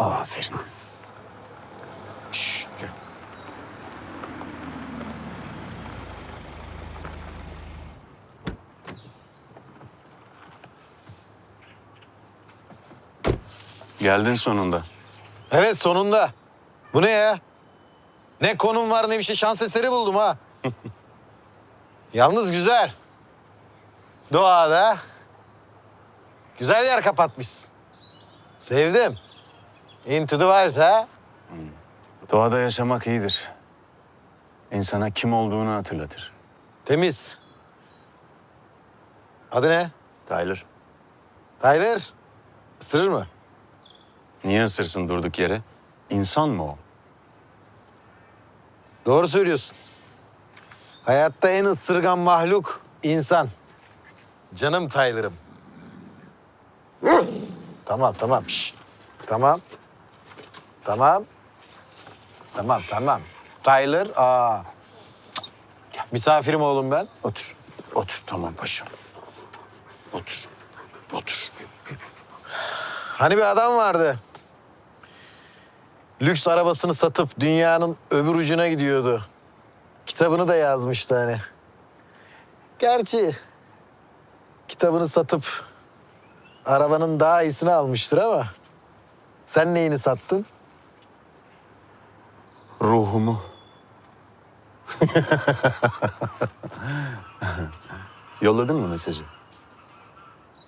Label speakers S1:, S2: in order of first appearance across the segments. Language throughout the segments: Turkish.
S1: Aferin.
S2: Şşş, gel.
S1: Geldin sonunda.
S2: Evet sonunda. Bu ne ya? Ne konum var ne bir şey şans eseri buldum ha. Yalnız güzel. Doğada. Güzel yer kapatmışsın. Sevdim. Into the wild ha.
S1: Doğada yaşamak iyidir. İnsana kim olduğunu hatırlatır.
S2: Temiz. Adı ne?
S1: Tyler.
S2: Tyler. Isırır mı?
S1: Niye ısırsın durduk yere? İnsan mı o?
S2: Doğru söylüyorsun. Hayatta en ısırgan mahluk insan. Canım Tyler'ım. tamam tamam. Şş. Tamam. Tamam. Tamam tamam. Tyler aa. Misafirim oğlum ben.
S1: Otur. Otur tamam paşam. Otur. Otur.
S2: Hani bir adam vardı. Lüks arabasını satıp dünyanın öbür ucuna gidiyordu. Kitabını da yazmıştı hani. Gerçi kitabını satıp arabanın daha iyisini almıştır ama sen neyini sattın?
S1: Ruhumu. Yolladın mı mesajı?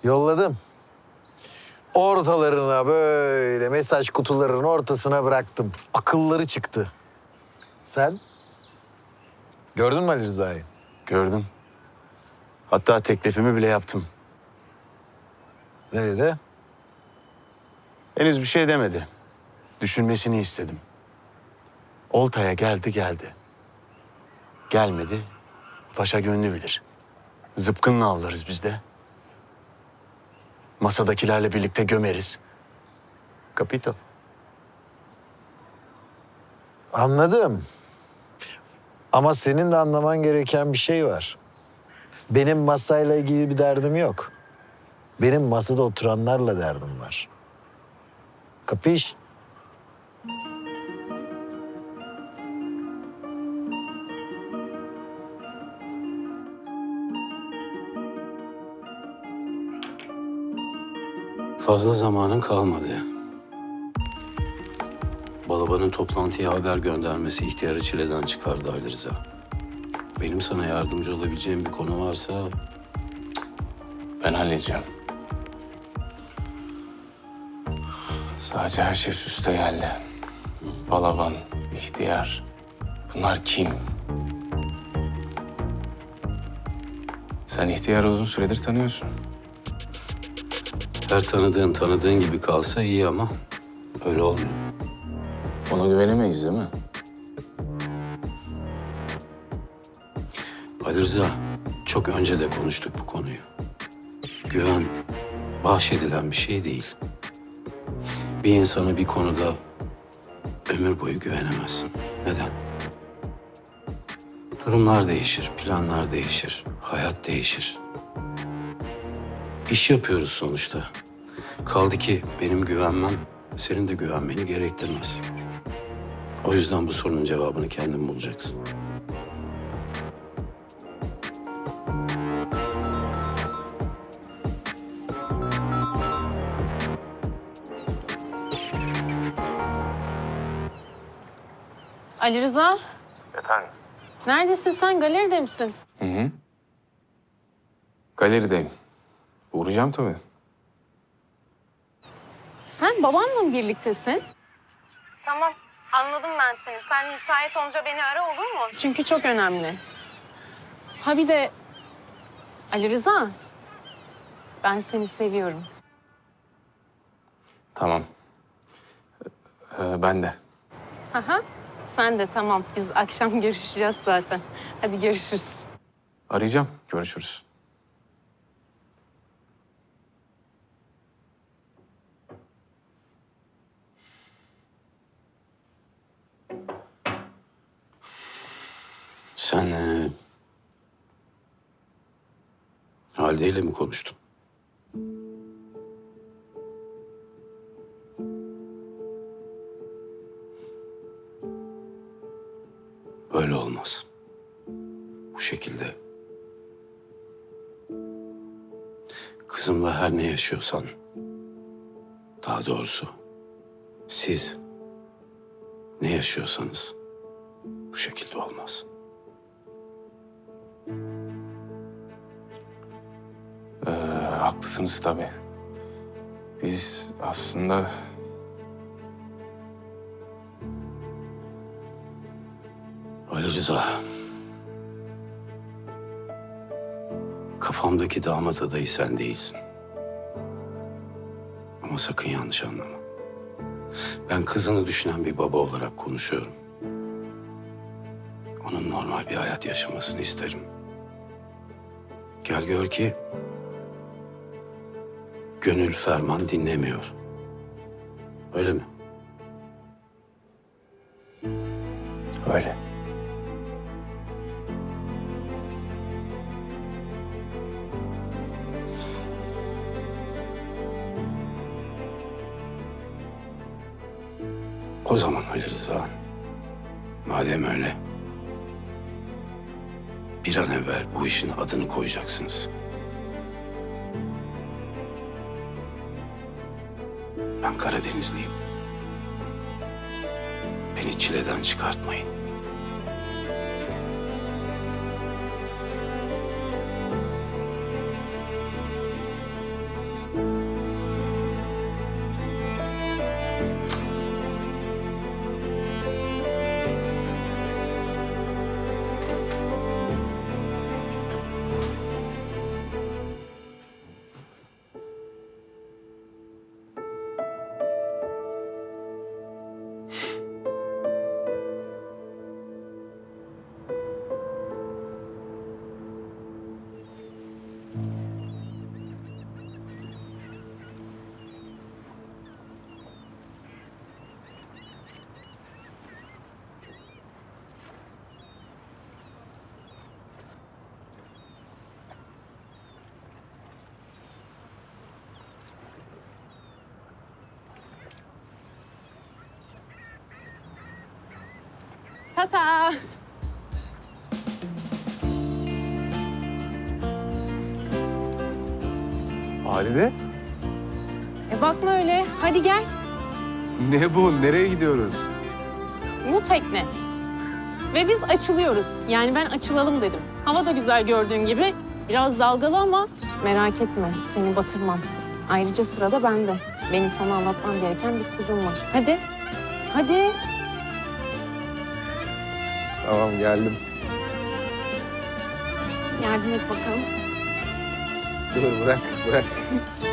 S2: Yolladım. Ortalarına böyle mesaj kutularının ortasına bıraktım. Akılları çıktı. Sen? Gördün mü Ali Rıza'yı?
S1: Gördüm. Hatta teklifimi bile yaptım.
S2: Ne dedi?
S1: Henüz bir şey demedi. Düşünmesini istedim. Oltaya geldi geldi. Gelmedi. Paşa gönlü bilir. Zıpkınla avlarız biz de. Masadakilerle birlikte gömeriz. Kapito.
S2: Anladım. Ama senin de anlaman gereken bir şey var. Benim masayla ilgili bir derdim yok. Benim masada oturanlarla derdim var. Kapış?
S3: Fazla zamanın kalmadı. Balabanın toplantıya haber göndermesi ihtiyarı çileden çıkardı Ali Rıza. Benim sana yardımcı olabileceğim bir konu varsa ben halledeceğim.
S4: Sadece her şey üst üste geldi. Balaban, ihtiyar. Bunlar kim? Sen ihtiyarı uzun süredir tanıyorsun.
S3: Her tanıdığın tanıdığın gibi kalsa iyi ama öyle olmuyor.
S4: Ona güvenemeyiz değil mi?
S3: Ali Rıza, çok önce de konuştuk bu konuyu. Güven bahşedilen bir şey değil. Bir insana bir konuda ömür boyu güvenemezsin. Neden? Durumlar değişir, planlar değişir, hayat değişir. İş yapıyoruz sonuçta. Kaldı ki benim güvenmem senin de güvenmeni gerektirmez. O yüzden bu sorunun cevabını kendin bulacaksın.
S5: Ali Rıza. Efendim? Neredesin sen? Galeride misin?
S4: Hı hı. Galerideyim. Uğrayacağım tabii.
S5: Sen babanla mı birliktesin? Tamam. Anladım ben seni. Sen müsait olunca beni ara olur mu? Çünkü çok önemli. Ha bir de Ali Rıza. Ben seni seviyorum.
S4: Tamam. Ee, ben de.
S5: Aha. Sen de tamam. Biz akşam görüşeceğiz zaten. Hadi görüşürüz.
S4: Arayacağım. Görüşürüz.
S3: Sen e, Halide ile mi konuştun? Böyle olmaz. Bu şekilde. Kızımla her ne yaşıyorsan, daha doğrusu siz ne yaşıyorsanız bu şekilde olmaz.''
S4: Haklısınız tabii. Biz aslında
S3: Ali Rıza. Kafamdaki damat adayı sen değilsin. Ama sakın yanlış anlama. Ben kızını düşünen bir baba olarak konuşuyorum. Onun normal bir hayat yaşamasını isterim. Gel gör ki gönül ferman dinlemiyor. Öyle mi?
S4: öyle.
S3: O zaman Ali Rıza, madem öyle, bir an evvel bu işin adını koyacaksınız. Karadenizliyim. Beni çileden çıkartmayın.
S5: Tata.
S6: Halide?
S5: E bakma öyle. Hadi gel.
S6: Ne bu? Nereye gidiyoruz?
S5: Bu tekne. Ve biz açılıyoruz. Yani ben açılalım dedim. Hava da güzel gördüğün gibi. Biraz dalgalı ama merak etme seni batırmam. Ayrıca sırada bende. Benim sana anlatmam gereken bir sırrım var. Hadi. Hadi.
S6: Tamam geldim.
S5: Yardım et bakalım.
S6: Dur bırak bırak.